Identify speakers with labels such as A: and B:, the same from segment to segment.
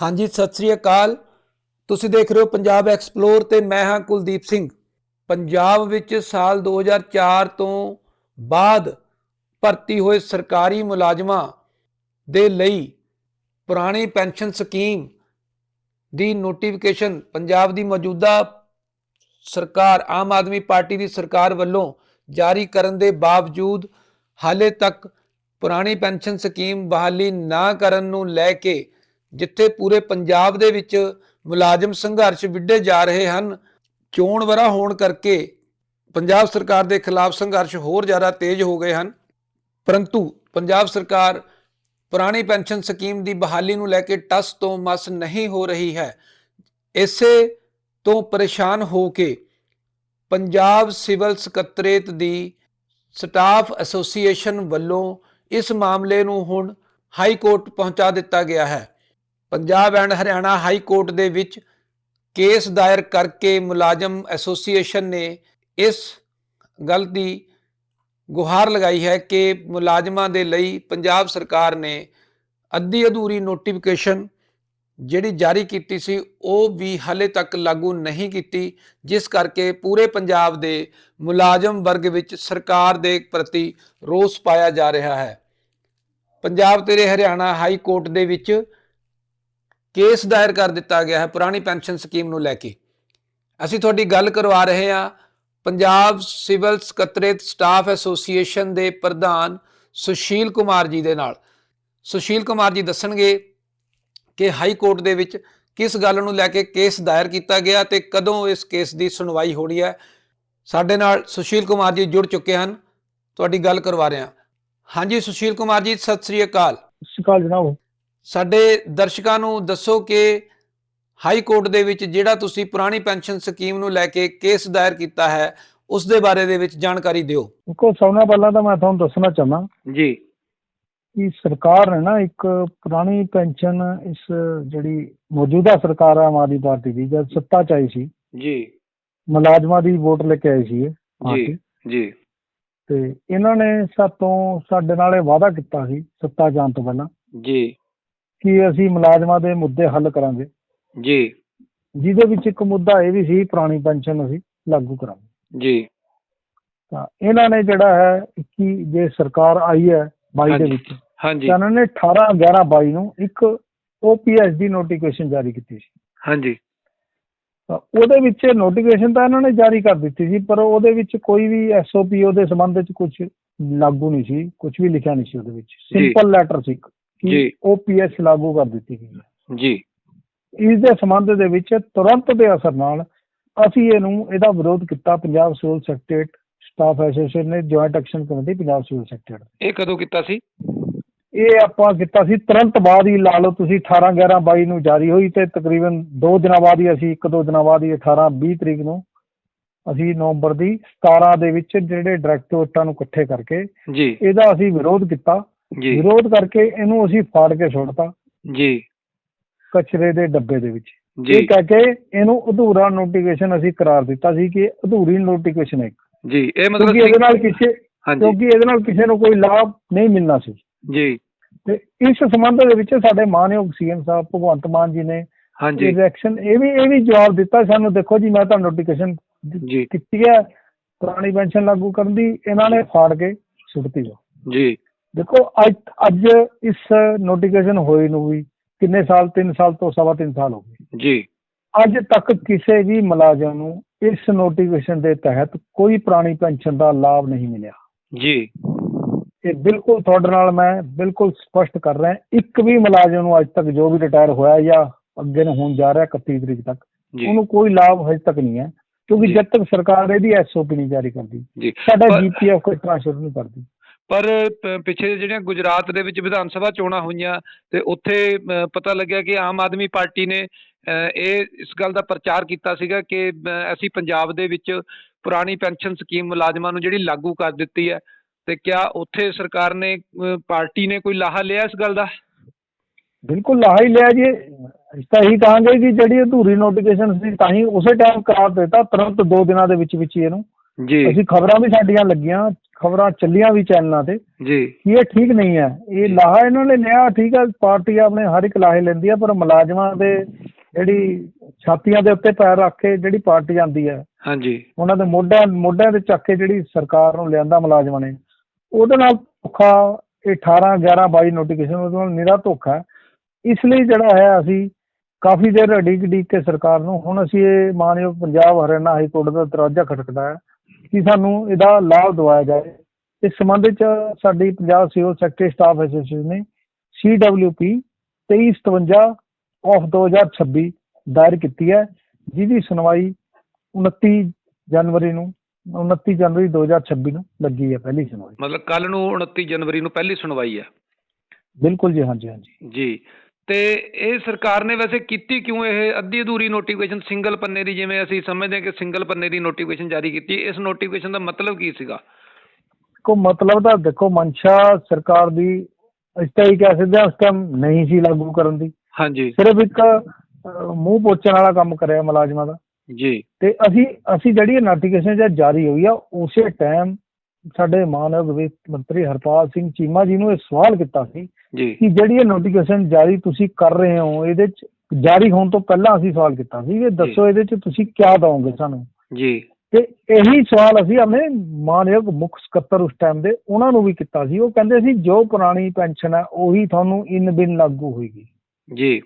A: ਹਾਂਜੀ, ਸਤਿ ਸ੍ਰੀ ਅਕਾਲ। ਤੁਸੀਂ ਦੇਖ ਰਹੇ ਹੋ ਪੰਜਾਬ ਐਕਸਪਲੋਰ ਤੇ ਮੈਂ ਹਾਂ ਕੁਲਦੀਪ ਸਿੰਘ। ਪੰਜਾਬ ਵਿੱਚ ਸਾਲ 2004 ਤੋਂ ਬਾਅਦ ਭਰਤੀ ਹੋਏ ਸਰਕਾਰੀ ਮੁਲਾਜ਼ਮਾਂ ਦੇ ਲਈ ਪੁਰਾਣੀ ਪੈਨਸ਼ਨ ਸਕੀਮ ਦੀ ਨੋਟੀਫਿਕੇਸ਼ਨ ਪੰਜਾਬ ਦੀ ਮੌਜੂਦਾ ਸਰਕਾਰ, ਆਮ ਆਦਮੀ ਪਾਰਟੀ ਦੀ ਸਰਕਾਰ ਵੱਲੋਂ ਜਾਰੀ ਕਰਨ ਦੇ ਬਾਵਜੂਦ ਹਾਲੇ ਤੱਕ ਪੁਰਾਣੀ ਪੈਨਸ਼ਨ ਸਕੀਮ ਬਹਾਲੀ ਨਾ ਕਰਨ ਨੂੰ ਲੈ ਕੇ ਜਿੱਥੇ ਪੂਰੇ ਪੰਜਾਬ ਦੇ ਵਿੱਚ ਮੁਲਾਜ਼ਮ ਸੰਘਰਸ਼ ਵਿੱਢੇ ਜਾ ਰਹੇ ਹਨ, ਚੋਣ ਵਰਾ ਹੋਣ ਕਰਕੇ ਪੰਜਾਬ ਸਰਕਾਰ ਦੇ ਖਿਲਾਫ ਸੰਘਰਸ਼ ਹੋਰ ਜ਼ਿਆਦਾ ਤੇਜ਼ ਹੋ ਗਏ ਹਨ। ਪਰੰਤੂ ਪੰਜਾਬ ਸਰਕਾਰ ਪੁਰਾਣੀ ਪੈਨਸ਼ਨ ਸਕੀਮ ਦੀ ਬਹਾਲੀ ਨੂੰ ਲੈ ਕੇ ਟਸ ਤੋਂ ਮਸ ਨਹੀਂ ਹੋ ਰਹੀ ਹੈ। ਇਸੇ ਤੋਂ ਪਰੇਸ਼ਾਨ ਹੋ ਕੇ ਪੰਜਾਬ ਸਿਵਲ ਸਕੱਤਰੇਤ ਦੀ ਸਟਾਫ ਐਸੋਸੀਏਸ਼ਨ ਵੱਲੋਂ ਇਸ ਮਾਮਲੇ ਨੂੰ ਹੁਣ ਹਾਈ ਕੋਰਟ ਪਹੁੰਚਾ ਦਿੱਤਾ ਗਿਆ ਹੈ। Punjab and Haryana high court ਦੇ ਵਿੱਚ ਕੇਸ ਦਾਇਰ ਕਰਕੇ ਮੁਲਾਜ਼ਮ ਐਸੋਸੀਏਸ਼ਨ ਨੇ ਇਸ ਗੱਲ ਦੀ ਗੁਹਾਰ ਲਗਾਈ ਹੈ ਕਿ ਮੁਲਾਜ਼ਮਾਂ ਦੇ ਲਈ ਪੰਜਾਬ ਸਰਕਾਰ ਨੇ ਅੱਧੀ ਅਧੂਰੀ ਨੋਟੀਫਿਕੇਸ਼ਨ ਜਿਹੜੀ ਜਾਰੀ ਕੀਤੀ ਸੀ, ਉਹ ਵੀ ਹਲੇ ਤੱਕ ਲਾਗੂ ਨਹੀਂ ਕੀਤੀ, ਜਿਸ ਕਰਕੇ ਪੂਰੇ ਪੰਜਾਬ ਦੇ ਮੁਲਾਜ਼ਮ ਵਰਗ ਵਿੱਚ ਸਰਕਾਰ ਦੇ ਪ੍ਰਤੀ ਰੋਸ ਪਾਇਆ ਜਾ ਰਿਹਾ ਹੈ। ਪੰਜਾਬ ਤੇ ਹਰਿਆਣਾ ਹਾਈ ਕੋਰਟ ਦੇ ਵਿੱਚ ਕੇਸ ਦਾਇਰ ਕਰ ਦਿੱਤਾ ਗਿਆ ਹੈ ਪੁਰਾਣੀ ਪੈਨਸ਼ਨ ਸਕੀਮ ਨੂੰ ਲੈ ਕੇ। ਅਸੀਂ ਤੁਹਾਡੀ ਗੱਲ ਕਰਵਾ ਰਹੇ ਹਾਂ। ਪੰਜਾਬ ਸਿਵਲ ਸਕੱਤਰੇਤ ਸਟਾਫ ਐਸੋਸੀਏਸ਼ਨ ਦੇ ਪ੍ਰਧਾਨ ਸੁਸ਼ੀਲ ਕੁਮਾਰ ਜੀ ਦੇ ਨਾਲ। ਸੁਸ਼ੀਲ ਕੁਮਾਰ ਜੀ ਦੱਸਣਗੇ ਕਿ ਹਾਈ ਕੋਰਟ ਦੇ ਵਿੱਚ ਕਿਸ ਗੱਲ ਨੂੰ ਲੈ ਕੇ ਕੇਸ ਦਾਇਰ ਕੀਤਾ ਗਿਆ ਤੇ ਕਦੋਂ ਇਸ ਕੇਸ ਦੀ ਸੁਣਵਾਈ ਹੋਣੀ ਹੈ। ਸਾਡੇ ਨਾਲ ਸੁਸ਼ੀਲ ਕੁਮਾਰ ਜੀ ਜੁੜ ਚੁੱਕੇ ਹਨ। ਤੁਹਾਡੀ ਗੱਲ ਕਰਵਾ ਰਹੇ ਹਾਂ। ਹਾਂਜੀ ਸੁਸ਼ੀਲ ਕੁਮਾਰ ਜੀ, ਸਤਿ ਸ੍ਰੀ ਅਕਾਲ।
B: ਸਤਿ ਸ਼੍ਰੀ ਅਕਾਲ ਜਨਾਬ।
A: ਸਾਡੇ ਦਰਸ਼ਕਾਂ ਨੂੰ ਦੱਸੋ ਕਿ ਹਾਈ ਕੋਰਟ ਦੇ ਵਿੱਚ ਜਿਹੜਾ ਤੁਸੀਂ ਪੁਰਾਣੀ ਪੈਨਸ਼ਨ ਸਕੀਮ ਨੂੰ ਲੈ ਕੇ ਕੇਸ ਦਾਇਰ ਕੀਤਾ ਹੈ ਉਸ ਦੇ ਬਾਰੇ ਦੇ ਵਿੱਚ ਜਾਣਕਾਰੀ ਦਿਓ।
B: ਸਭ ਤੋਂ ਪਹਿਲਾਂ ਤਾਂ ਮੈਂ ਤੁਹਾਨੂੰ ਦੱਸਣਾ ਚਾਹੁੰਦਾ।
A: ਜੀ।
B: ਕਿ ਸਰਕਾਰ ਨੇ ਨਾ ਇੱਕ ਪੁਰਾਣੀ ਪੈਨਸ਼ਨ ਇਸ ਜਿਹੜੀ ਮੌਜੂਦਾ ਸਰਕਾਰ ਆ ਆਮ ਆਦਮੀ ਪਾਰਟੀ ਦੀ ਜਦ ਸੱਤਾ ਚ ਆਈ ਸੀ।
A: ਜੀ।
B: ਮੁਲਾਜ਼ਮਾਂ ਦੀ ਵੋਟ ਲੈ ਕੇ ਆਈ ਸੀ ਪਾਰਟੀ
A: ਜੀ
B: ਤੇ ਇਹਨਾਂ ਨੇ ਸਾਤੋਂ ਸਾਡੇ ਨਾਲ ਇਹ ਵਾਅਦਾ ਕੀਤਾ ਸੀ ਸੱਤਾ ਜਾਣ ਤੋਂ ਪਹਿਲਾਂ।
A: ਜੀ।
B: ਕਿ ਅਸੀਂ ਮੁਲਾਜ਼ਮਾਂ ਦੇ ਮੁੱਦੇ ਹੱਲ ਕਰਾਂਗੇ।
A: ਜੀ।
B: ਜਿਹਦੇ ਵਿੱਚ ਇੱਕ ਮੁੱਦਾ ਇਹ ਵੀ ਸੀ ਪੁਰਾਣੀ ਪੈਨਸ਼ਨ ਅਸੀਂ ਲਾਗੂ ਕਰਾਂਗੇ।
A: ਜੀ।
B: ਤਾਂ ਇਹਨਾਂ ਨੇ ਜਿਹੜਾ ਹੈ ਕਿ ਜੇ ਸਰਕਾਰ ਆਈ ਹੈ 22 ਦੇ। ਵਿੱਚ
A: ਹਾਂਜੀ।
B: ਤਾਂ ਉਹਨਾਂ ਨੇ 18 11 22 ਨੂੰ ਇੱਕ OPS ਦੀ ਨੋਟੀਫਿਕੇਸ਼ਨ ਜਾਰੀ ਕੀਤੀ ਸੀ।
A: ਹਾਂਜੀ।
B: ਤਾਂ ਉਹਦੇ ਵਿੱਚ ਨੋਟੀਫਿਕੇਸ਼ਨ ਤਾਂ ਇਹਨਾਂ ਨੇ ਜਾਰੀ ਕਰ ਦਿੱਤੀ ਸੀ ਪਰ ਉਹਦੇ ਵਿੱਚ ਕੋਈ ਵੀ SOP ਉਹਦੇ ਸੰਬੰਧ ਵਿੱਚ ਕੁਝ ਲਾਗੂ ਨਹੀਂ ਸੀ ਕੁਝ ਵੀ ਲਿਖਿਆ ਨਹੀਂ ਸੀ ਉਹਦੇ ਵਿੱਚ। ਸਿੰਪਲ ਲੈਟਰ ਸੀ ਕਿ। OPS ਲਾਗੂ ਕਰ ਦਿੱਤੀ ਗਈ ਹੈ।
A: ਜੀ।
B: ਇਸ ਦੇ ਸੰਬੰਧ ਦੇ ਵਿੱਚ ਤੁਰੰਤ ਦੇ ਅਸਰ ਨਾਲ ਅਸੀਂ ਇਹਨੂੰ ਇਹਦਾ ਵਿਰੋਧ ਕੀਤਾ Punjab civil secretariat staff association ਨੇ joint action committee Punjab civil secretariat
A: ਇਹ ਕਦੋਂ ਕੀਤਾ ਸੀ?
B: ਇਹ ਆਪਾਂ ਕੀਤਾ ਸੀ ਤੁਰੰਤ ਬਾਅਦ ਹੀ ਲਾ ਲਓ ਤੁਸੀਂ 18 11 22 ਨੂੰ ਜਾਰੀ ਹੋਈ ਤੇ ਤਕਰੀਬਨ 2 ਦਿਨਾਂ ਬਾਅਦ ਹੀ ਅਸੀਂ ਇੱਕ ਦੋ ਦਿਨਾਂ ਬਾਅਦ ਹੀ 18 20 ਤਰੀਕ ਨੂੰ ਅਸੀਂ ਨਵੰਬਰ ਦੀ 17 ਦੇ ਵਿੱਚ ਜਿਹੜੇ ਡਾਇਰੈਕਟੋਰੇਟਾਂ ਨੂੰ ਇਕੱਠੇ ਕਰਕੇ
A: ਜੀ।
B: ਇਹਦਾ ਅਸੀਂ ਵਿਰੋਧ ਕੀਤਾ।
A: ਜੀ।
B: ਵਿਰੋਧ ਕਰਕੇ ਇਹਨੂੰ ਅਸੀਂ ਫਾੜ ਕੇ ਸੁੱਟਤਾ।
A: ਜੀ।
B: ਕਚਰੇ ਦੇ ਡੱਬੇ ਦੇ ਵਿੱਚ।
A: ਜੀ।
B: ਇਹ ਕਹਿ ਕੇ ਇਹਨੂੰ ਅਧੂਰਾ ਨੋਟੀਫਿਕੇਸ਼ਨ ਅਸੀਂ ਕਰਾਰ ਦਿੱਤਾ ਸੀ ਕਿ ਅਧੂਰੀ ਨੋਟੀਫਿਕੇਸ਼ਨ ਹੈ।
A: ਜੀ ਇਹ ਮਤਲਬ
B: ਇਹਦੇ ਨਾਲ ਕਿਸੇ
A: ਹਾਂਜੀ।
B: ਕਿਉਂਕਿ ਇਹਦੇ ਨਾਲ ਕਿਸੇ ਨੂੰ ਕੋਈ ਲਾਭ ਨਹੀਂ ਮਿਲਣਾ ਸੀ।
A: ਜੀ।
B: ਤੇ ਇਸ ਸੰਬੰਧ ਦੇ ਵਿੱਚ ਸਾਡੇ ਮਾਨਯੋਗ ਸੀਐਮ ਸਾਹਿਬ ਭਗਵੰਤ ਮਾਨ ਜੀ ਨੇ
A: ਹਾਂਜੀ।
B: ਰਿਐਕਸ਼ਨ ਇਹ ਵੀ ਇਹ ਵੀ ਜਵਾਬ ਦਿੱਤਾ ਸਾਨੂੰ ਦੇਖੋ ਜੀ ਮੈਂ ਤਾਂ ਨੋਟੀਫਿਕੇਸ਼ਨ
A: ਜੀ।
B: ਕੀਤੀ ਹੈ। ਪੁਰਾਣੀ ਪੈਨਸ਼ਨ ਲਾਗੂ ਕਰਨ ਦੀ ਇਹਨਾਂ ਨੇ ਫਾੜ ਕੇ ਸੁੱਟਤੀ
A: ਜੀ।
B: ਦੇਖੋ ਅੱਜ ਅੱਜ ਇਸ ਨੋਟੀਫਿਕੇਸ਼ਨ ਹੋਏ ਨੂੰ ਵੀ ਕਿੰਨੇ ਸਾਲ 3 ਸਾਲ ਤੋਂ ਸਵਾ ਤਿੰਨ ਸਾਲ ਹੋ ਗਏ।
A: ਜੀ।
B: ਅੱਜ ਤੱਕ ਕਿਸੇ ਵੀ ਮੁਲਾਜ਼ਮ ਨੂੰ ਇਸ ਨੋਟੀਫਿਕੇਸ਼ਨ ਦੇ ਤਹਿਤ ਕੋਈ ਪੁਰਾਣੀ ਪੈਨਸ਼ਨ ਦਾ ਲਾਭ ਨਹੀਂ ਮਿਲਿਆ।
A: ਜੀ।
B: ਇਹ ਬਿਲਕੁਲ ਤੁਹਾਡੇ ਨਾਲ ਮੈਂ ਬਿਲਕੁਲ ਸਪਸ਼ਟ ਕਰ ਰਿਹਾ। ਇੱਕ ਵੀ ਮੁਲਾਜ਼ਮ ਨੂੰ ਅੱਜ ਤੱਕ ਜੋ ਵੀ ਰਿਟਾਇਰ ਹੋਇਆ ਜਾਂ ਅੱਗੇ ਨੂੰ ਹੋਣ ਜਾ ਰਿਹਾ 31 ਤਰੀਕ ਤੱਕ ਉਹਨੂੰ ਕੋਈ ਲਾਭ ਹਜੇ ਤੱਕ ਨਹੀਂ ਹੈ ਕਿਉਂਕਿ। ਜਦ ਤੱਕ ਸਰਕਾਰ ਇਹਦੀ ਐਸਓਪੀ ਨਹੀਂ ਜਾਰੀ ਕਰਦੀ
A: ਜੀ।
B: ਸਾਡਾ ਜੀਪੀਐਫ ਕੋਈ ਟ੍ਰਾਂਸਫਰ ਨਹੀਂ ਕਰਦੀ।
A: ਪਰ ਪਿੱਛੇ ਜਿਹੜੀਆਂ ਗੁਜਰਾਤ ਦੇ ਵਿੱਚ ਵਿਧਾਨ ਸਭਾ ਚੋਣਾਂ ਹੋਈਆਂ ਤੇ ਉੱਥੇ ਪਤਾ ਲੱਗਿਆ ਕਿ ਆਮ ਆਦਮੀ ਪਾਰਟੀ ਨੇ ਇਹ ਇਸ ਗੱਲ ਦਾ ਪ੍ਰਚਾਰ ਕੀਤਾ ਸੀਗਾ ਕਿ ਅਸੀਂ ਪੰਜਾਬ ਦੇ ਵਿੱਚ ਪੁਰਾਣੀ ਪੈਨਸ਼ਨ ਸਕੀਮ ਮੁਲਾਜ਼ਮਾਂ ਨੂੰ ਜਿਹੜੀ ਲਾਗੂ ਕਰ ਦਿੱਤੀ ਹੈ ਤੇ ਕਿਆ ਉੱਥੇ ਸਰਕਾਰ ਨੇ ਪਾਰਟੀ ਨੇ ਕੋਈ ਲਾਹਾ ਲਿਆ ਇਸ ਗੱਲ ਦਾ?
B: ਬਿਲਕੁਲ ਲਾਹਾ ਹੀ ਲਿਆ ਜੀ। ਅਸੀਂ ਤਾਂ ਇਹੀ ਕਹਾਂਗੇ ਕਿ ਜਿਹੜੀ ਅਧੂਰੀ ਨੋਟੀਫਿਕੇਸ਼ਨ ਸੀ ਤਾਂ ਹੀ ਉਸੇ ਟਾਈਮ ਕਰਾਰ ਦਿੱਤਾ ਤੁਰੰਤ ਦੋ ਦਿਨਾਂ ਦੇ ਵਿੱਚ ਵਿੱਚ ਹੀ ਇਹਨੂੰ।
A: ਜੀ।
B: ਅਸੀਂ ਖਬਰਾਂ ਵੀ ਸਾਡੀਆਂ ਲੱਗੀਆਂ ਖਬਰਾਂ ਚੱਲੀਆਂ ਵੀ ਚੈਨਲਾਂ ਤੇ
C: ਜੀ।
B: ਕਿ ਇਹ ਠੀਕ ਨਹੀਂ ਹੈ। ਇਹ ਲਾਹਾ ਇਹਨਾਂ ਨੇ ਲਿਆ ਠੀਕ ਹੈ ਪਾਰਟੀ ਆਪਣੇ ਹਰ ਇੱਕ ਲਾਹੇ ਲੈਂਦੀ ਹੈ ਪਰ ਮੁਲਾਜ਼ਮਾਂ ਦੇ ਜਿਹੜੀ ਛਾਤੀਆਂ ਦੇ ਉੱਤੇ ਪੈਰ ਰੱਖ ਕੇ ਜਿਹੜੀ ਪਾਰਟੀ ਆਂਦੀ ਹੈ
C: ਹਾਂਜੀ।
B: ਉਹਨਾਂ ਦੇ ਮੋਢਿਆਂ ਮੋਢਿਆਂ ਤੇ ਚੱਕ ਕੇ ਜਿਹੜੀ ਸਰਕਾਰ ਨੂੰ ਲਿਆਂਦਾ ਮੁਲਾਜ਼ਮਾਂ ਨੇ ਉਹਦੇ ਨਾਲ ਧੋਖਾ ਇਹ 18 11 22 ਨੋਟੀਫਿਕੇਸ਼ਨ ਉਹਦੇ ਨਾਲ ਨਿਰਾ ਧੋਖਾ ਹੈ। ਇਸ ਲਈ ਜਿਹੜਾ ਹੈ ਅਸੀਂ ਕਾਫੀ ਦੇਰ ਅਡੀਕ ਡੀਕ ਕੇ ਸਰਕਾਰ ਨੂੰ ਹੁਣ ਅਸੀਂ ਇਹ ਮਾਨਯੋਗ ਪੰਜਾਬ ਹਰਿਆਣਾ ਹਾਈ ਕੋਰਟ ਦਾ ਦਰਵਾਜ਼ਾ ਖਟਖਟਾਇਆ ਕਿ ਸਾਨੂੰ ਇਹਦਾ ਲਾਭ ਦਿਵਾਇਆ ਜਾਏ। ਇਸ ਸੰਬੰਧ ਵਿੱਚ ਸਾਡੀ Punjab civil secretary staff association ਨੇ CWP 2357 ਆਫ 2026 ਦਾਇਰ ਕੀਤੀ ਹੈ ਜਿਹਦੀ ਸੁਣਵਾਈ 29 ਜਨਵਰੀ ਨੂੰ 29 ਜਨਵਰੀ 2026 ਨੂੰ ਲੱਗੀ ਹੈ ਪਹਿਲੀ ਸੁਣਵਾਈ।
C: ਮਤਲਬ ਕੱਲ ਨੂੰ 29 ਜਨਵਰੀ ਨੂੰ ਪਹਿਲੀ ਸੁਣਵਾਈ ਹੈ?
B: ਬਿਲਕੁਲ ਜੀ ਹਾਂਜੀ ਹਾਂਜੀ।
C: ਜੀ। ਤੇ ਇਹ ਸਰਕਾਰ ਨੇ ਵੈਸੇ ਕੀਤੀ ਕਿਉਂ ਇਹ ਅੱਧੀ ਅਧੂਰੀ ਨੋਟੀਫਿਕੇਸ਼ਨ ਸਿੰਗਲ ਪੰਨੇ ਦੀ? ਜਿਵੇਂ ਅਸੀਂ ਸਮਝਦੇ ਹਾਂ ਕਿ ਸਿੰਗਲ ਪੰਨੇ ਦੀ ਨੋਟੀਫਿਕੇਸ਼ਨ ਜਾਰੀ ਕੀਤੀ ਇਸ ਨੋਟੀਫਿਕੇਸ਼ਨ ਦਾ ਮਤਲਬ ਕੀ ਸੀਗਾ?
B: ਕੋ ਮਤਲਬ ਤਾਂ ਦੇਖੋ ਮਨਸ਼ਾ ਸਰਕਾਰ ਦੀ ਇਸ ਤਾਂ ਹੀ ਕਹਿ ਸਕਦੇ ਹਾਂ ਉਸ ਟਾਈਮ ਨਹੀਂ ਸੀ ਲਾਗੂ ਕਰਨ ਦੀ।
C: ਹਾਂਜੀ।
B: ਸਿਰਫ ਇੱਕ ਮੂੰਹ ਪੋਚਣ ਵਾਲਾ ਕੰਮ ਕਰਿਆ ਮੁਲਾਜ਼ਮਾਂ ਦਾ।
C: ਜੀ।
B: ਤੇ ਅਸੀਂ ਅਸੀਂ ਜਿਹੜੀ ਨੋਟੀਫਿਕੇਸ਼ਨ ਜਾਰੀ ਹੋਈ ਆ ਉਸੇ ਟਾਈਮ ਸਾਡੇ ਮਾਨਯੋਗ ਵਿੱਤ ਮੰਤਰੀ ਹਰਪਾਲ ਸਿੰਘ ਚੀਮਾ ਜੀ ਨੂੰ ਇਹ ਸਵਾਲ ਕੀਤਾ ਸੀ ਕਿ ਜਿਹੜੀ ਇਹ ਨੋਟੀਫਿਕੇਸ਼ਨ ਜਾਰੀ ਤੁਸੀਂ ਕਰ ਰਹੇ ਹੋ ਇਹਦੇ ਚ ਜਾਰੀ ਹੋਣ ਤੋਂ ਪਹਿਲਾਂ ਅਸੀਂ ਸਵਾਲ ਕੀਤਾ ਸੀ ਇਹ ਦੱਸੋ ਇਹਦੇ ਚ ਤੁਸੀਂ ਕਿਆ ਦਵੋਗੇ ਸਾਨੂੰ?
C: ਜੀ।
B: ਤੇ ਇਹੀ ਸਵਾਲ ਅਸੀਂ ਆਪਣੇ ਮਾਨਯੋਗ ਮੁੱਖ ਸਕੱਤਰ ਉਸ ਟਾਈਮ ਦੇ ਉਹਨਾਂ ਨੂੰ ਵੀ ਕੀਤਾ ਸੀ ਉਹ ਕਹਿੰਦੇ ਸੀ ਜੋ ਪੁਰਾਣੀ ਪੈਨਸ਼ਨ ਹੈ ਉਹੀ ਤੁਹਾਨੂੰ ਇਨ ਬਿਨ ਲਾਗੂ ਹੋਏਗੀ।
C: ਜੀ।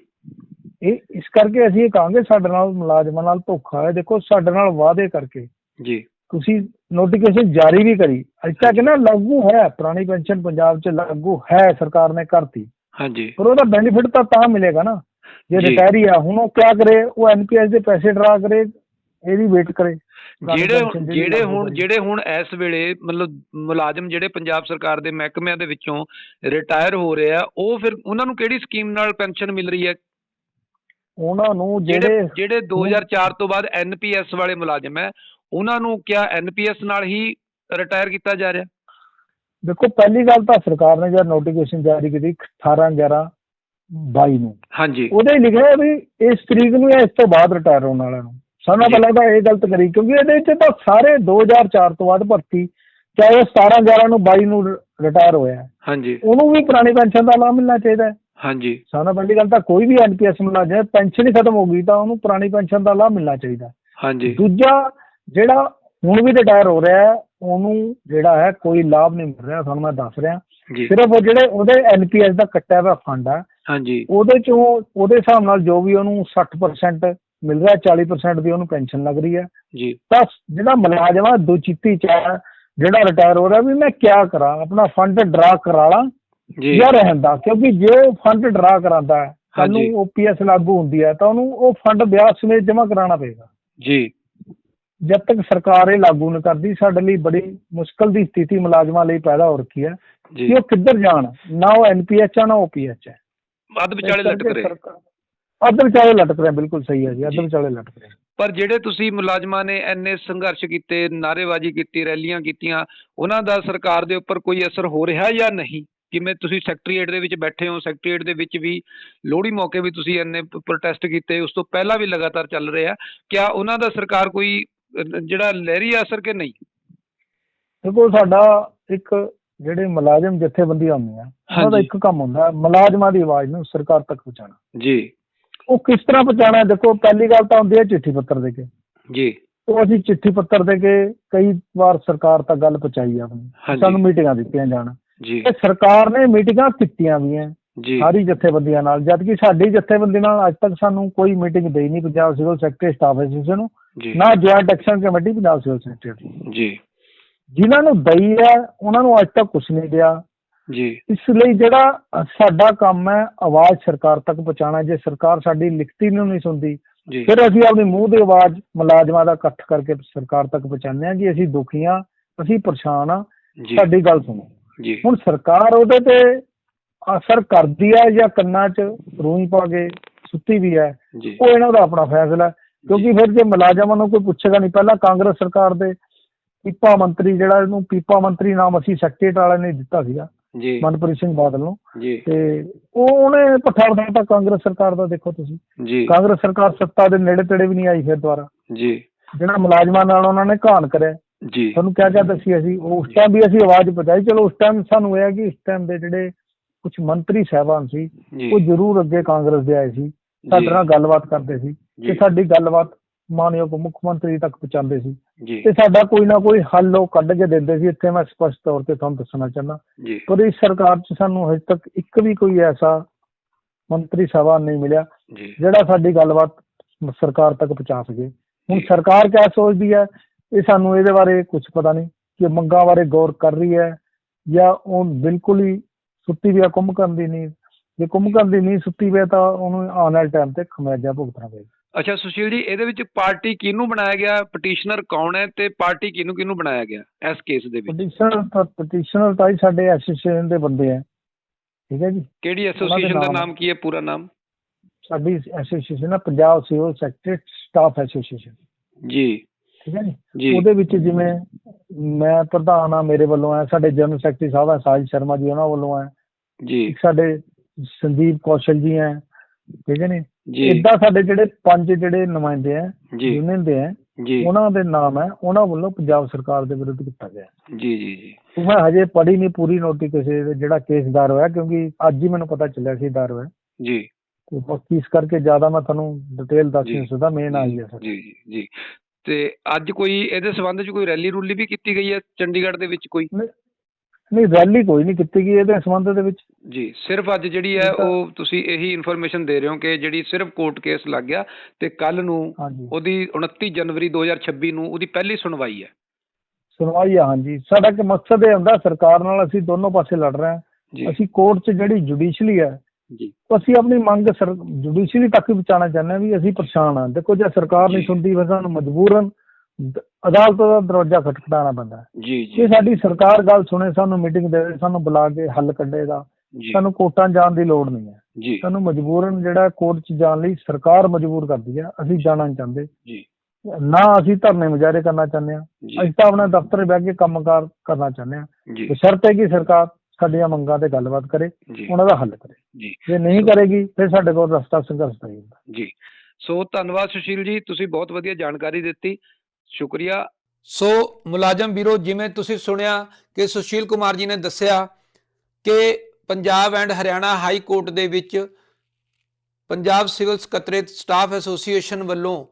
B: ਇਹ ਇਸ ਕਰਕੇ ਅਸੀਂ ਇਹ ਕਹਾਂਗੇ ਸਾਡੇ ਨਾਲ ਮੁਲਾਜ਼ਮਾਂ ਨਾਲ ਧੋਖਾ ਹੈ ਦੇਖੋ ਸਾਡੇ ਨਾਲ ਵਾਅਦੇ ਕਰਕੇ।
C: ਜੀ।
B: ਤੁਸੀਂ ਨੋਟੀਫਿਕੇਸ਼ਨ ਜਾਰੀ ਵੀ ਕਰੀ। ਅੱਜ ਤੱਕ ਨਾ ਲਾਗੂ ਹੈ ਪੁਰਾਣੀ ਪੈਨਸ਼ਨ ਪੰਜਾਬ 'ਚ ਲਾਗੂ ਹੈ ਸਰਕਾਰ ਨੇ ਕਰਤੀ।
C: ਹਾਂਜੀ।
B: ਪਰ ਉਹਦਾ ਬੈਨੀਫਿਟ ਤਾਂ ਤਾਂ ਮਿਲੇਗਾ ਨਾ। ਜੇ। ਰਿਟਾਇਰੀ ਆ ਹੁਣ ਉਹ ਕਿਆ ਕਰੇ? ਉਹ ਐਨਪੀਐਸ ਦੇ ਪੈਸੇ ਡਰਾ ਕਰੇ ਇਹਦੀ ਵੇਟ ਕਰੇ।
C: ਜਿਹੜੇ
B: ਜਿਹੜੀ
C: ਹੁਣ। ਜਿਹੜੇ ਹੁਣ ਇਸ ਵੇਲੇ ਮਤਲਬ ਮੁਲਾਜ਼ਮ ਜਿਹੜੇ ਪੰਜਾਬ ਸਰਕਾਰ ਦੇ ਮਹਿਕਮਿਆਂ ਦੇ ਵਿੱਚੋਂ ਰਿਟਾਇਰ ਹੋ ਰਹੇ ਆ ਉਹ ਫਿਰ ਉਹਨਾਂ ਨੂੰ ਕਿਹੜੀ ਸਕੀਮ ਨਾਲ ਪੈਨਸ਼ਨ ਮਿਲ ਰਹੀ ਹੈ?
B: ਉਹਨਾਂ ਨੂੰ
C: ਜਿਹੜੇ
B: ਜਿਹੜੇ
C: 2004 ਤੋਂ ਬਾਅਦ ਐਨਪੀਐਸ ਵਾਲੇ ਮੁਲਾਜ਼ਮ ਹੈ ਉਹਨਾਂ ਨੂੰ ਕਿਆ ਐਨਪੀਐਸ ਨਾਲ ਹੀ ਰਿਟਾਇਰ ਕੀਤਾ ਜਾ ਰਿਹਾ?
B: ਦੇਖੋ ਪਹਿਲੀ ਗੱਲ ਤਾਂ ਸਰਕਾਰ ਨੇ ਜਦ ਨੋਟੀਫਿਕੇਸ਼ਨ ਜਾਰੀ ਕੀਤੀ 18 11 22 ਨੂੰ।
C: ਹਾਂਜੀ।
B: ਉਹਦੇ ਲਿਖਿਆ ਵੀ ਇਸ ਤਰੀਕ ਨੂੰ ਇਸ ਤੋਂ ਬਾਅਦ ਰਿਟਾਇਰ ਹੋਣ ਵਾਲਿਆਂ ਨੂੰ। ਸਾਨੂੰ। ਤਾਂ ਲੱਗਦਾ ਇਹ ਗਲਤ ਕਰੀ ਕਿਉਂਕਿ ਇਹਦੇ ਵਿੱਚ ਤਾਂ ਸਾਰੇ 2004 ਤੋਂ ਬਾਅਦ ਭਰਤੀ ਚਾਹੇ ਉਹ 17 11 ਨੂੰ 22 ਨੂੰ ਰਿਟਾਇਰ ਹੋਇਆ
C: ਹਾਂਜੀ।
B: ਉਹਨੂੰ ਵੀ ਪੁਰਾਣੀ ਪੈਨਸ਼ਨ ਦਾ ਲਾਭ ਮਿਲਣਾ ਚਾਹੀਦਾ ਹੈ।
C: ਹਾਂਜੀ।
B: ਸਾਨੂੰ ਪਹਿਲੀ ਗੱਲ ਤਾਂ ਕੋਈ ਵੀ ਐਨਪੀਐਸ ਮੁਲਾਜ਼ਮ ਪੈਨਸ਼ਨ ਹੀ ਖਤਮ ਹੋ ਗਈ ਤਾਂ ਉਹਨੂੰ ਪੁਰਾਣੀ ਪੈਨਸ਼ਨ ਦਾ ਲਾਭ ਮਿਲਣਾ ਚਾਹੀਦਾ।
C: ਹਾਂਜੀ।
B: ਦੂਜਾ ਜਿਹੜਾ ਹੁਣ ਵੀ ਰਿਟਾਇਰ ਹੋ ਰਿਹਾ ਹੈ ਉਹਨੂੰ ਜਿਹੜਾ ਹੈ ਕੋਈ ਲਾਭ ਨਹੀਂ ਮਿਲ ਰਿਹਾ ਤੁਹਾਨੂੰ ਮੈਂ ਦੱਸ ਰਿਹਾ।
C: ਜੀ।
B: ਸਿਰਫ ਉਹ ਜਿਹੜੇ ਉਹਦੇ ਐਨਪੀਐਸ ਦਾ ਕੱਟਿਆ ਹੋਇਆ ਫੰਡ ਹੈ
C: ਹਾਂਜੀ।
B: ਉਹਦੇ ਚੋਂ ਉਹਦੇ ਹਿਸਾਬ ਨਾਲ ਜੋ ਵੀ ਉਹਨੂੰ 60% ਮਿਲ ਰਿਹਾ 40% ਦੀ ਉਹਨੂੰ ਪੈਨਸ਼ਨ ਲੱਗ ਰਹੀ ਹੈ।
C: ਜੀ।
B: ਤਾਂ ਜਿਹੜਾ ਮੁਲਾਜ਼ਮ ਆ ਦੁਚਿੱਤੀ ਚ ਹੈ ਜਿਹੜਾ ਰਿਟਾਇਰ ਹੋ ਰਿਹਾ ਵੀ ਮੈਂ ਕਿਆ ਕਰਾਂ ਆਪਣਾ ਫੰਡ ਡਰਾ ਕਰਾ ਲਾਂ
C: ਜੀ।
B: ਜਾਂ ਰਹਿਣ ਦਾ ਕਿਉਂਕਿ ਜੇ ਉਹ ਫੰਡ ਡਰਾ ਕਰਾਂਦਾ ਹੈ ਕੱਲ ਨੂੰ। ਓਪੀਐਸ ਲਾਗੂ ਹੁੰਦੀ ਹੈ ਤਾਂ ਉਹਨੂੰ ਉਹ ਫੰਡ ਵਿਆਹ ਸਮੇਤ ਜਮ੍ਹਾਂ ਕਰਾਉਣਾ ਪਏਗਾ।
C: ਜੀ।
B: ਜਦ ਤੱਕ ਸਰਕਾਰ ਇਹ ਲਾਗੂ ਨਹੀਂ ਕਰਦੀ ਸਾਡੇ ਲਈ ਬੜੀ ਮੁਸ਼ਕਲ ਦੀ ਸਥਿਤੀ ਮੁਲਾਜ਼ਮਾਂ ਲਈ ਪੈਦਾ ਹੋ ਰੱਖੀ ਹੈ ਕਿ ਉਹ ਕਿੱਧਰ ਜਾਣ ਨਾ ਉਹ ਐਨਪੀਐਚ ਆ ਨਾ ਓਪੀਐਚ ਹੈ।
C: ਅੱਧ ਵਿਚਾਲੇ ਲਟਕ ਰਹੇ।
B: ਅੱਧ ਵਿਚਾਲੇ ਲਟਕ ਰਹੇ ਬਿਲਕੁਲ ਸਹੀ ਹੈ ਜੀ ਅੱਧ। ਵਿਚਾਲੇ ਲਟਕ ਰਹੇ।
C: ਪਰ ਜਿਹੜੇ ਤੁਸੀਂ ਮੁਲਾਜ਼ਮਾਂ ਨੇ ਐਨੇ ਸੰਘਰਸ਼ ਕੀਤੇ ਨਾਅਰੇਬਾਜ਼ੀ ਕੀਤੀ ਰੈਲੀਆਂ ਕੀਤੀਆਂ ਉਹਨਾਂ ਦਾ ਸਰਕਾਰ ਦੇ ਉੱਪਰ ਕੋਈ ਅਸਰ ਹੋ ਰਿਹਾ ਜਾਂ ਨਹੀਂ? ਜਿਵੇਂ ਤੁਸੀਂ ਸੈਕਟਰੀਏਟ ਦੇ ਵਿੱਚ ਬੈਠੇ ਹੋ ਸੈਕਟਰੀਏਟ ਦੇ ਵਿੱਚ ਵੀ ਲੋਹੜੀ ਮੌਕੇ ਵੀ ਤੁਸੀਂ ਐਨੇ ਪ੍ਰੋਟੈਸਟ ਕੀਤੇ ਉਸ ਤੋਂ ਪਹਿਲਾਂ ਵੀ ਲਗਾਤਾਰ ਚੱਲ ਰਿਹਾ। ਕਿਆ ਉਹਨਾਂ ਦਾ ਸਰਕਾਰ ਕੋਈ ਜਿਹੜਾ ਲਹਿਰੀ ਅਸਰ ਕਿ ਨਹੀਂ?
B: ਦੇਖੋ ਸਾਡਾ ਇੱਕ ਜਿਹੜੇ ਮੁਲਾਜ਼ਮ ਜਥੇਬੰਦੀਆਂ ਹੁੰਦੀਆਂ ਉਹਨਾਂ ਦਾ। ਇੱਕ ਕੰਮ ਹੁੰਦਾ ਮੁਲਾਜ਼ਮਾਂ ਦੀ ਆਵਾਜ਼ ਨੂੰ ਸਰਕਾਰ ਤੱਕ ਪਹੁੰਚਾਉਣਾ।
C: ਜੀ।
B: ਉਹ ਕਿਸ ਤਰ੍ਹਾਂ ਪਹੁੰਚਾਉਣਾ? ਦੇਖੋ ਪਹਿਲੀ ਗੱਲ ਤਾਂ ਹੁੰਦੀ ਹੈ ਚਿੱਠੀ ਪੱਤਰ ਦੇ ਕੇ।
C: ਜੀ।
B: ਉਹ ਅਸੀਂ ਚਿੱਠੀ ਪੱਤਰ ਦੇ ਕੇ ਕਈ ਵਾਰ ਸਰਕਾਰ ਤੱਕ ਗੱਲ ਪਹੁੰਚਾਈ ਆਪਣੀ। ਸਾਨੂੰ ਮੀਟਿੰਗਾਂ ਦਿੱਤੀਆਂ ਜਾਣ।
C: ਜੀ।
B: ਤੇ ਸਰਕਾਰ ਨੇ ਮੀਟਿੰਗਾਂ ਕੀਤੀਆਂ ਵੀ
C: ਜੀ।
B: ਸਾਰੀ ਜਥੇਬੰਦੀਆਂ ਨਾਲ ਜਦ ਕਿ ਸਾਡੀ ਜਥੇਬੰਦੀ ਨਾਲ ਅੱਜ ਤੱਕ ਸਾਨੂੰ ਕੋਈ ਮੀਟਿੰਗ ਦੇਈ ਨਹੀਂ Punjab civil secretary staff association ਨੂੰ
C: ਜੀ।
B: ਨਾ joint action committee Punjab civil secretary
C: ਜੀ।
B: ਜਿਨ੍ਹਾਂ ਨੂੰ ਦਈ ਹੈ ਉਹਨਾਂ ਨੂੰ ਅੱਜ ਤੱਕ ਕੁਝ ਨਹੀਂ ਦਿਆ।
C: ਜੀ।
B: ਇਸ ਲਈ ਜਿਹੜਾ ਸਾਡਾ ਕੰਮ ਹੈ ਆਵਾਜ਼ ਸਰਕਾਰ ਤੱਕ ਪਹੁੰਚਾਉਣਾ। ਜੇ ਸਰਕਾਰ ਸਾਡੀ ਲਿਖਤੀ ਨੂੰ ਨਹੀਂ ਸੁਣਦੀ
C: ਜੀ।
B: ਫਿਰ ਅਸੀਂ ਆਪਣੀ ਮੂੰਹ ਦੀ ਆਵਾਜ਼ ਮੁਲਾਜ਼ਮਾਂ ਦਾ ਇਕੱਠ ਕਰਕੇ ਸਰਕਾਰ ਤੱਕ ਪਹੁੰਚਾਉਂਦੇ ਹਾਂ ਕਿ ਅਸੀਂ ਦੁਖੀ ਹਾਂ ਅਸੀਂ ਪਰੇਸ਼ਾਨ
C: ਜੀ।
B: ਸਾਡੀ ਗੱਲ ਸੁਣੋ।
C: ਜੀ।
B: ਹੁਣ ਸਰਕਾਰ ਉਹਦੇ ਤੇ ਅਸਰ ਕਰਦੀ ਹੈ ਜਾਂ ਕੰਨਾਂ 'ਚ ਰੂਈ ਪਾ ਕੇ ਸੁੱਤੀ ਵੀ ਹੈ
C: ਜੀ।
B: ਉਹ ਇਹਨਾਂ ਦਾ ਆਪਣਾ ਫੈਸਲਾ ਹੈ। ਕਿਉਂਕਿ ਫਿਰ ਜੇ ਮੁਲਾਜ਼ਮਾਂ ਨੂੰ ਕੋਈ ਪੁੱਛੇਗਾ ਨਹੀਂ ਪਹਿਲਾਂ ਕਾਂਗਰਸ ਸਰਕਾਰ ਦੇ ਪੀਪਾ ਮੰਤਰੀ ਜਿਹੜਾ ਇਹਨੂੰ ਪੀਪਾ ਮੰਤਰੀ ਨਾਮ ਅਸੀਂ ਸੈਕਟਰੀਏਟ ਵਾਲਿਆਂ ਨੇ ਦਿੱਤਾ ਸੀਗਾ
C: ਜੀ।
B: ਮਨਪ੍ਰੀਤ ਸਿੰਘ ਬਾਦਲ ਨੂੰ।
C: ਜੀ।
B: ਤੇ ਉਹ ਉਹਨੇ ਪੱਠਾ ਬਣਾ ਕਾਂਗਰਸ ਸਰਕਾਰ ਦਾ ਦੇਖੋ ਤੁਸੀਂ।
C: ਜੀ।
B: ਕਾਂਗਰਸ ਸਰਕਾਰ ਸੱਤਾ ਦੇ ਨੇੜੇ ਤੇੜੇ ਵੀ ਨਹੀਂ ਆਈ ਫਿਰ ਦੁਬਾਰਾ।
C: ਜੀ।
B: ਜਿਹੜਾ ਮੁਲਾਜ਼ਮਾਂ ਨਾਲ ਉਹਨਾਂ ਨੇ ਘਾਣ ਕਰਿਆ।
A: ਜੀ।
B: ਤੁਹਾਨੂੰ ਕਿਆ ਕਿਆ ਦੱਸੀ ਅਸੀਂ? ਉਸ ਟਾਈਮ ਵੀ ਅਸੀਂ ਆਵਾਜ਼ ਪਹੁੰਚਾਈ ਚਲੋ ਉਸ ਟਾਈਮ ਸਾਨੂੰ ਇਹ ਹੈ ਕਿ ਇਸ ਟਾਈਮ ਦੇ ਜਿਹੜੇ ਕੁਝ ਮੰਤਰੀ ਸਾਹਿਬਾਨ ਸੀ ਉਹ ਜ਼ਰੂਰ ਅੱਗੇ ਕਾਂਗਰਸ ਦੇ ਆਏ ਸੀ। ਸਾਡੇ ਨਾਲ ਗੱਲਬਾਤ ਕਰਦੇ ਸੀ।
A: ਜੀ।
B: ਸਾਡੀ ਗੱਲਬਾਤ ਮਾਨਯੋਗ ਮੁੱਖ ਮੰਤਰੀ ਤੱਕ ਪਹੁੰਚਾਉਂਦੇ ਸੀ। ਤੇ ਸਾਡਾ ਕੋਈ ਨਾ ਕੋਈ ਹੱਲ ਉਹ ਕੱਢ ਕੇ ਦਿੰਦੇ ਸੀ। ਇੱਥੇ ਮੈਂ ਸਪਸ਼ਟ ਤੌਰ ਤੇ ਤੁਹਾਨੂੰ ਦੱਸਣਾ ਚਾਹੁੰਦਾ। ਪਰ ਇਸ ਸਰਕਾਰ 'ਚ ਸਾਨੂੰ ਹਜੇ ਤੱਕ ਇੱਕ ਵੀ ਕੋਈ ਐਸਾ ਮੰਤਰੀ ਸਾਹਿਬਾਨ ਨਹੀਂ ਮਿਲਿਆ ਜਿਹੜਾ ਸਾਡੀ ਗੱਲਬਾਤ ਸਰਕਾਰ ਤੱਕ ਪਹੁੰਚਾ ਸਕੇ। ਹੁਣ। ਸਰਕਾਰ ਕਿਆ ਸੋਚਦੀ ਹੈ? ਇਹ ਸਾਨੂੰ ਇਹਦੇ ਬਾਰੇ ਕੁਝ ਪਤਾ ਨਹੀਂ ਕਿ ਮੰਗਾਂ ਬਾਰੇ ਗੌਰ ਕਰ ਰਹੀ ਹੈ ਜਾਂ ਉਹ ਬਿਲਕੁਲ ਹੀ ਸੁੱਤੀ ਵੀ ਆ ਕੁੰਭਕਰਨ ਦੀ ਨੀਂਦ। ਜੇ ਕੁੰਭਕਰਨ ਦੀ ਨੀਂਦ ਸੁੱਤੀ ਵੀ ਹੈ ਤਾਂ ਉਹਨੂੰ ਆਉਣ ਵਾਲੇ ਟਾਈਮ ਤੇ ਖਮਿਆਜਾ ਭੁਗਤਣਾ ਪਏਗਾ।
A: ਅੱਛਾ ਸੁਸ਼ੀਲ ਜੀ ਇਹਦੇ ਵਿੱਚ ਪਾਰਟੀ ਕਿਹਨੂੰ ਬਣਾਇਆ ਗਿਆ? ਪਟੀਸ਼ਨਰ ਕੌਣ ਹੈ ਤੇ ਪਾਰਟੀ ਕਿਹਨੂੰ ਕਿਹਨੂੰ ਬਣਾਇਆ ਗਿਆ ਇਸ ਕੇਸ ਦੇ ਵਿੱਚ?
B: ਪਟੀਸ਼ਨਰ ਪਟੀਸ਼ਨਰ ਤਾਂ ਹੀ ਸਾਡੇ ਐਸੋਸੀਏਸ਼ਨ ਦੇ ਬੰਦੇ ਆ। ਠੀਕ ਹੈ ਜੀ?
A: ਕਿਹੜੀ ਐਸੋਸੀਏਸ਼ਨ ਦਾ
B: ਨਾਮ-
A: ਕੀ ਹੈ? ਪੂਰਾ ਨਾਮ?
B: ਸਾਡੀ ਐਸੋਸੀਏਸ਼ਨ ਹੈ Punjab civil secretary staff association
A: ਜੀ।
B: ਠੀਕ ਹੈ ਜੀ? ਉਹਦੇ ਵਿੱਚ ਜਿਵੇਂ ਮੈਂ ਪ੍ਰਧਾਨ ਆ ਮੇਰੇ ਵੱਲੋਂ ਹੈ ਸਾਡੇ ਜਨਰਲ ਸੈਕਟਰੀ ਸਾਹਿਬ ਹੈ ਸਾਜ ਸ਼ਰਮਾ ਜੀ ਉਹਨਾਂ ਵੱਲੋਂ ਹੈ
A: ਜੀ।
B: ਸਾਡੇ ਸੰਦੀਪ ਕੌਸ਼ਲ ਜੀ ਹੈ ਠੀਕ ਹੈ ਨੀ
A: ਜੀ।
B: ਇਦਾਂ ਸਾਡੇ ਜਿਹੜੇ ਪੰਜ ਜਿਹੜੇ ਨੁਮਾਇੰਦੇ ਆ ਯੂਨੀਅਨ ਦੇ ਆ
A: ਜੀ।
B: ਉਹਨਾਂ ਦੇ ਨਾਮ ਹੈ ਉਹਨਾਂ ਵੱਲੋਂ ਪੰਜਾਬ ਸਰਕਾਰ ਦੇ ਵਿਰੁੱਧ ਕੀਤਾ ਗਿਆ।
A: ਜੀ ਜੀ ਜੀ।
B: ਉਹ ਮੈਂ ਹਜੇ ਪੜ੍ਹੀ ਨਹੀਂ ਪੂਰੀ ਨੋਟਿਸ ਜਿਹੜਾ ਕੇਸ ਹੋਇਆ ਕਿਉਂਕਿ ਅੱਜ ਹੀ ਮੈਨੂੰ ਪਤਾ ਚੱਲਿਆ ਸੀ ਦਾਇਰ ਹੋਇਆ
A: ਜੀ।
B: ਤੇ ਬਾਕੀ ਇਸ ਕਰਕੇ ਜ਼ਿਆਦਾ ਮੈਂ ਤੁਹਾਨੂੰ ਡਿਟੇਲ ਦੱਸ। ਨਹੀਂ ਸਕਦਾ ਮੇਨ ਆਈ ਹੈ ਸਰ।
A: ਜੀ ਜੀ ਜੀ। ਤੇ ਅੱਜ ਕੋਈ ਇਹਦੇ ਸੰਬੰਧ ਚ ਕੋਈ ਰੈਲੀ ਰੂਲੀ ਵੀ ਕੀਤੀ ਗਈ ਹੈ ਚੰਡੀਗੜ੍ਹ ਦੇ ਵਿੱਚ ਕੋਈ?
B: ਨਹੀਂ ਰੈਲੀ ਕੋਈ ਨਹੀਂ ਕੀਤੀ ਗਈ ਇਹਦੇ ਸੰਬੰਧ ਦੇ ਵਿੱਚ।
A: ਜੀ ਸਿਰਫ ਅੱਜ ਜਿਹੜੀ ਹੈ ਉਹ ਤੁਸੀਂ ਇਹੀ ਇਨਫੋਰਮੇਸ਼ਨ ਦੇ ਰਹੇ ਹੋ ਕਿ ਜਿਹੜੀ ਸਿਰਫ ਕੋਰਟ ਕੇਸ ਲੱਗ ਗਿਆ ਤੇ ਕੱਲ ਨੂੰ ਉਹਦੀ 29 ਜਨਵਰੀ 2026 ਨੂੰ ਉਹਦੀ ਪਹਿਲੀ ਸੁਣਵਾਈ ਹੈ।
B: ਸੁਣਵਾਈ ਆ ਹਾਂਜੀ। ਸਾਡਾ ਕਿ ਮਕਸਦ ਇਹ ਹੁੰਦਾ ਸਰਕਾਰ ਨਾਲ ਅਸੀਂ ਦੋਨੋਂ ਪਾਸੇ ਲੜ ਰਹੇ ਹਾਂ। ਅਸੀਂ ਕੋਰਟ 'ਚ ਜਿਹੜੀ ਜੁਡੀਸ਼ਲੀ ਹੈ
A: ਜੀ।
B: ਅਸੀਂ ਆਪਣੀ ਮੰਗ ਜੁਡੀਸ਼ਲੀ ਤੱਕ ਪਹੁੰਚਾਉਣਾ ਚਾਹੁੰਦੇ ਹਾਂ ਵੀ ਅਸੀਂ ਪਰੇਸ਼ਾਨ ਹਾਂ। ਦੇਖੋ ਜੇ ਸਰਕਾਰ ਨਹੀਂ। ਸੁਣਦੀ ਫਿਰ ਸਾਨੂੰ ਮਜਬੂਰਨ ਅਦਾਲਤ ਦਾ ਦਰਵਾਜ਼ਾ ਖਟਖਟਾਉਣਾ ਪੈਂਦਾ ਹੈ।
A: ਜੀ
B: ਜੇ।
A: ਜੀ
B: ਸਾਡੀ ਸਰਕਾਰ ਗੱਲ ਸੁਣੇ ਸਾਨੂੰ ਮੀਟਿੰਗ ਦੇਵੇ ਸਾਨੂੰ ਬੁਲਾ ਕੇ ਹੱਲ ਕੱਢੇਗਾ ਸਾਨੂੰ ਕੋਰਟਾਂ ਜਾਣ ਦੀ ਲੋੜ ਨਹੀਂ ਹੈ। ਸਾਨੂੰ ਮਜਬੂਰਨ ਜਿਹੜਾ ਕੋਰਟ 'ਚ ਜਾਣ ਲਈ ਸਰਕਾਰ ਮਜਬੂਰ ਕਰਦੀ ਹੈ ਅਸੀਂ ਜਾਣਾ ਨਹੀਂ ਚਾਹੁੰਦੇ।
A: ਜੀ।
B: ਨਾ ਅਸੀਂ ਧਰਨੇ ਮੁਜ਼ਾਹਰੇ ਕਰਨਾ ਚਾਹੁੰਦੇ ਹਾਂ
A: ਜੀ।
B: ਅਸੀਂ ਤਾਂ ਆਪਣੇ ਦਫ਼ਤਰ ਬਹਿ ਕੇ ਕੰਮਕਾਰ ਕਰਨਾ ਚਾਹੁੰਦੇ ਹਾਂ।
A: ਜੀ।
B: ਬਸ਼ਰਤੇ ਕਿ ਸਰਕਾਰ ਸਾਡੀਆਂ ਮੰਗਾਂ ਤੇ ਗੱਲਬਾਤ ਕਰੇ ਉਹਨਾਂ ਦਾ ਹੱਲ ਕਰੇ।
A: ਜੀ।
B: ਜੇ ਨਹੀਂ ਕਰੇਗੀ ਫਿਰ ਸਾਡੇ ਕੋਲ ਰਸਤਾ ਸੰਘਰਸ਼ ਦਾ ਹੀ ਹੁੰਦਾ
A: ਜੀ। ਸੋ ਧੰਨਵਾਦ ਸੁਸ਼ੀਲ ਜੀ ਤੁਸੀਂ ਬਹੁਤ ਵਧੀਆ ਜਾਣਕਾਰੀ ਦਿੱਤੀ। ਸ਼ੁਕਰੀਆ। ਸੋ ਮੁਲਾਜ਼ਮ ਵੀਰੋ, ਜਿਵੇਂ ਤੁਸੀਂ ਸੁਣਿਆ ਕਿ ਸੁਸ਼ੀਲ ਕੁਮਾਰ ਜੀ ਨੇ ਦੱਸਿਆ ਕਿ Punjab and Haryana high court ਦੇ ਵਿੱਚ ਪੰਜਾਬ ਸਿਵਲ ਸਕੱਤਰੇਤ ਸਟਾਫ ਐਸੋਸੀਏਸ਼ਨ ਵੱਲੋਂ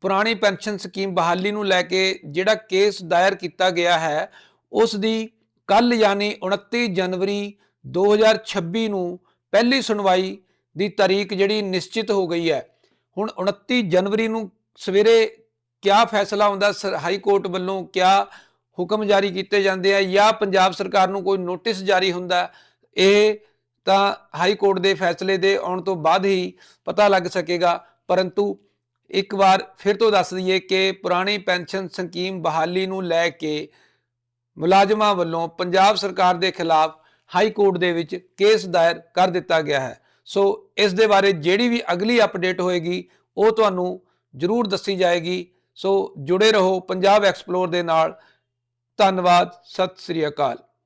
A: ਪੁਰਾਣੀ ਪੈਨਸ਼ਨ ਸਕੀਮ ਬਹਾਲੀ ਨੂੰ ਲੈ ਕੇ ਜਿਹੜਾ ਕੇਸ ਦਾਇਰ ਕੀਤਾ ਗਿਆ ਹੈ, ਉਸ ਦੀ ਕੱਲ ਯਾਨੀ 29 ਜਨਵਰੀ 2026 ਨੂੰ ਪਹਿਲੀ ਸੁਣਵਾਈ ਦੀ ਤਾਰੀਖ ਜਿਹੜੀ ਨਿਸ਼ਚਿਤ ਹੋ ਗਈ ਹੈ। ਹੁਣ 29 ਜਨਵਰੀ ਨੂੰ ਸਵੇਰੇ ਕਿਆ ਫੈਸਲਾ ਹੁੰਦਾ ਹਾਈ ਕੋਰਟ ਵੱਲੋਂ ਕਿਆ ਹੁਕਮ ਜਾਰੀ ਕੀਤੇ ਜਾਂਦੇ ਆ ਜਾਂ ਪੰਜਾਬ ਸਰਕਾਰ ਨੂੰ ਕੋਈ ਨੋਟਿਸ ਜਾਰੀ ਹੁੰਦਾ? ਇਹ ਤਾਂ ਹਾਈ ਕੋਰਟ ਦੇ ਫੈਸਲੇ ਦੇ ਆਉਣ ਤੋਂ ਬਾਅਦ ਹੀ ਪਤਾ ਲੱਗ ਸਕੇਗਾ। ਪਰੰਤੂ ਇੱਕ ਵਾਰ ਫਿਰ ਤੋਂ ਦੱਸ ਦਈਏ ਕਿ ਪੁਰਾਣੀ ਪੈਨਸ਼ਨ ਸਕੀਮ ਬਹਾਲੀ ਨੂੰ ਲੈ ਕੇ ਮੁਲਾਜ਼ਮਾਂ ਵੱਲੋਂ ਪੰਜਾਬ ਸਰਕਾਰ ਦੇ ਖਿਲਾਫ ਹਾਈ ਕੋਰਟ ਦੇ ਵਿੱਚ ਕੇਸ ਦਾਇਰ ਕਰ ਦਿੱਤਾ ਗਿਆ ਹੈ। ਸੋ ਇਸ ਦੇ ਬਾਰੇ ਜਿਹੜੀ ਵੀ ਅਗਲੀ ਅਪਡੇਟ ਹੋਏਗੀ, ਉਹ ਤੁਹਾਨੂੰ ਜ਼ਰੂਰ ਦੱਸੀ ਜਾਏਗੀ। ਸੋ ਜੁੜੇ ਰਹੋ ਪੰਜਾਬ ਐਕਸਪਲੋਰ ਦੇ ਨਾਲ। ਧੰਨਵਾਦ ਸਤਿ ਸ੍ਰੀ ਅਕਾਲ।